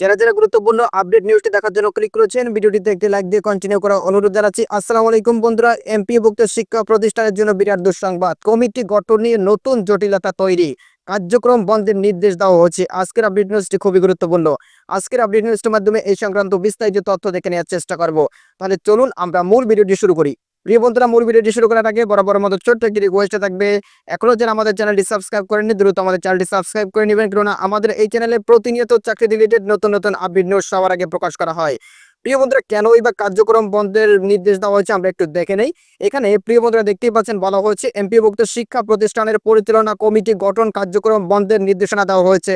যারা যারা গুরুত্বপূর্ণ আপডেট নিউজটি দেখার জন্য ক্লিক করেছেন, ভিডিওটিতে একটি লাইক দিয়ে কন্টিনিউ করা অনুরোধ জানাচ্ছি। আসসালামু আলাইকুম বন্ধুরা এমপি ভুক্ত শিক্ষা প্রতিষ্ঠানের জন্য বিরাট দুঃসংবাদ। কমিটি গঠন নিয়ে নতুন জটিলতা তৈরি। কার্যক্রম বন্ধের নির্দেশ দেওয়া হচ্ছে আজকের আপডেট নিউজটি খুবই গুরুত্বপূর্ণ। আজকের আপডেট নিউজটির মাধ্যমে এই সংক্রান্ত বিস্তারিত তথ্য দেখে নেওয়ার চেষ্টা করব। তাহলে চলুন আমরা মূল ভিডিওটি শুরু করি। প্রিয় বন্ধুরা, মূল ভিডিওটি শুরু করার আগে বরাবর মতো ছোট্ট একটি রিকোয়েস্ট থাকবে। এখনও যারা আমাদের চ্যানেলটি সাবস্ক্রাইব করেননি, দ্রুত আমাদের চ্যানেলটি সাবস্ক্রাইব করে নেবেন। কেননা আমাদের এই চ্যানেলে প্রতিনিয়ত চাকরি রিলেটেড নতুন নতুন আপডেট নিউজ সবার আগে প্রকাশ করা হয়। প্রিয় বন্ধুরা, কেনই বা কার্যক্রম বন্ধের নির্দেশ দেওয়া হয়েছে আমরা একটু দেখে নেই। এখানে প্রিয় বন্ধুরা দেখতেই পাচ্ছেন, বলা হয়েছে এমপিভুক্ত শিক্ষা প্রতিষ্ঠানের পরিচালনা কমিটি গঠন কার্যক্রম বন্ধের নির্দেশনা দেওয়া হয়েছে।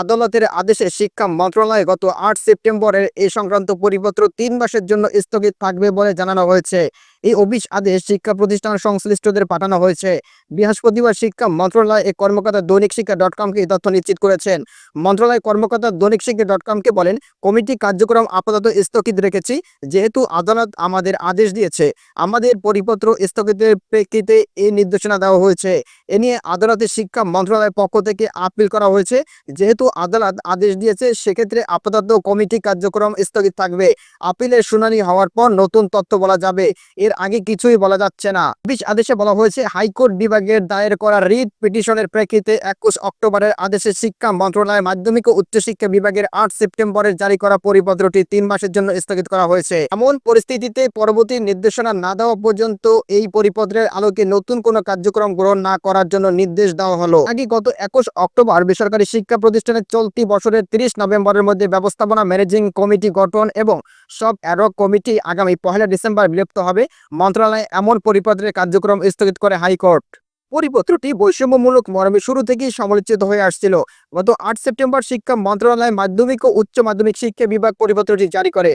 আদালতের আদেশে শিক্ষা মন্ত্রণালয় গত আট সেপ্টেম্বরের এই সংক্রান্ত পরিপত্র তিন মাসের জন্য স্থগিত থাকবে বলে জানানো হয়েছে। এই অফিস আদেশ শিক্ষা প্রতিষ্ঠান সংশ্লিষ্টদের পাঠানো হয়েছে। বৃহস্পতিবার শিক্ষা মন্ত্রণালয় এই কর্মকর্তা দৈনিক শিক্ষা ডট কমকে তথ্য নিশ্চিত করেছেন। মন্ত্রণালয় কর্মকর্তা দৈনিক শিক্ষা ডট কমকে বলেন, কমিটি কার্যক্রম আপাতত স্থগিত রেখেছি, যেহেতু আদালত আমাদের আদেশ দিয়েছে। আমাদের পরিপত্র স্থগিতের প্রেক্ষিতে এই নির্দেশনা দেওয়া হয়েছে। এ নিয়ে আদালতের শিক্ষা মন্ত্রণালয়ের পক্ষ থেকে আপিল করা হয়েছে। যেহেতু আদালত আদেশ দিয়েছে, সেক্ষেত্রে আপাতত কমিটি কার্যক্রম স্থগিত থাকবে। আপিলের শুনানি হওয়ার পর নতুন তথ্য বলা যাবে। এর আগে কিছুই বলা যাচ্ছে না। বিশ আদেশে বলা হয়েছে, হাইকোর্ট বিভাগের দায়ের করা রিট পিটিশনের প্রেক্ষিতে একুশ অক্টোবরের আদেশে শিক্ষা মন্ত্রণালয় মাধ্যমিক ও উচ্চশিক্ষা বিভাগের আট সেপ্টেম্বরের জারি করা পরিপত্রটি তিন মাসের জন্য স্থগিত করা হয়েছে। এমন পরিস্থিতিতে পরবর্তী নির্দেশনা না দেওয়া পর্যন্ত এই পরিপত্রের আলোকে নতুন কোনো কার্যক্রম গ্রহণ না করার জন্য নির্দেশ দেওয়া হলো। আগে গত একুশ অক্টোবর বেসরকারি শিক্ষা প্রতিষ্ঠানের চলতি বছরের তিরিশ নভেম্বরের মধ্যে ব্যবস্থাপনা ম্যানেজিং কমিটি গঠন এবং সব অ্যাডক কমিটি আগামী পহেলা ডিসেম্বর বিলুপ্ত হবে। মন্ত্রণালয় এমন পরিপত্রের কার্যক্রম স্থগিত করে হাইকোর্ট। পরিপত্রটি বৈষম্যমূলক মর্মে শুরু থেকেই সমালোচিত হয়ে আসছিল। গত আট সেপ্টেম্বর শিক্ষা মন্ত্রণালয় মাধ্যমিক ও উচ্চ মাধ্যমিক শিক্ষা বিভাগ পরিপত্রটি জারি করে।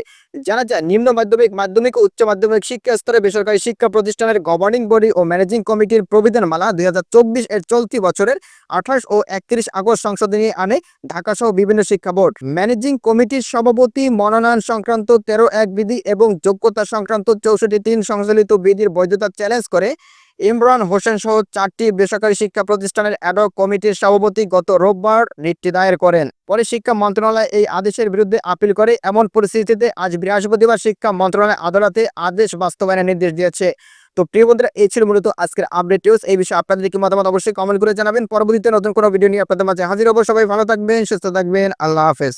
জানা যায়, নিম্ন মাধ্যমিক মাধ্যমিক ও উচ্চ মাধ্যমিক শিক্ষা স্তরে বেসরকারি শিক্ষা প্রতিষ্ঠানের গভর্নিং বডি ও ম্যানেজিং কমিটির প্রবিধানমালা দুই হাজার চব্বিশ এর চলতি বছরের আঠাশ ও একত্রিশ আগস্ট সংশোধনী আনে ঢাকা সহ বিভিন্ন শিক্ষা বোর্ড। ম্যানেজিং কমিটির সভাপতি মনোনয়ন সংক্রান্ত তেরো এক বিধি এবং যোগ্যতা সংক্রান্ত চৌষট্টি তিন সংশোধিত বিধির বৈধতা চ্যালেঞ্জ করে ইমরান হোসেন সহ চারটি বেসরকারি শিক্ষা প্রতিষ্ঠানের অ্যাডক কমিটির সভাপতি গত রোববার রিটটি দায়ের করেন। পরে শিক্ষা মন্ত্রণালয় এই আদেশের বিরুদ্ধে আপিল করে এমন পরিস্থিতিতে আজ বৃহস্পতিবার শিক্ষা মন্ত্রণালয় আদালতে আদেশ বাস্তবায়নের নির্দেশ দিয়েছে। তো প্রিয় বন্ধুরা, এই ছিল মূলত আজকের আপডেট নিউজ এই বিষয়ে আপনাদের কি মতামত অবশ্যই কমেন্ট করে জানাবেন। পরবর্তীতে নতুন কোনো ভিডিও নিয়ে আপনাদের মাঝে হাজির হব। সবাই ভালো থাকবেন, সুস্থ থাকবেন। আল্লাহ হাফেজ।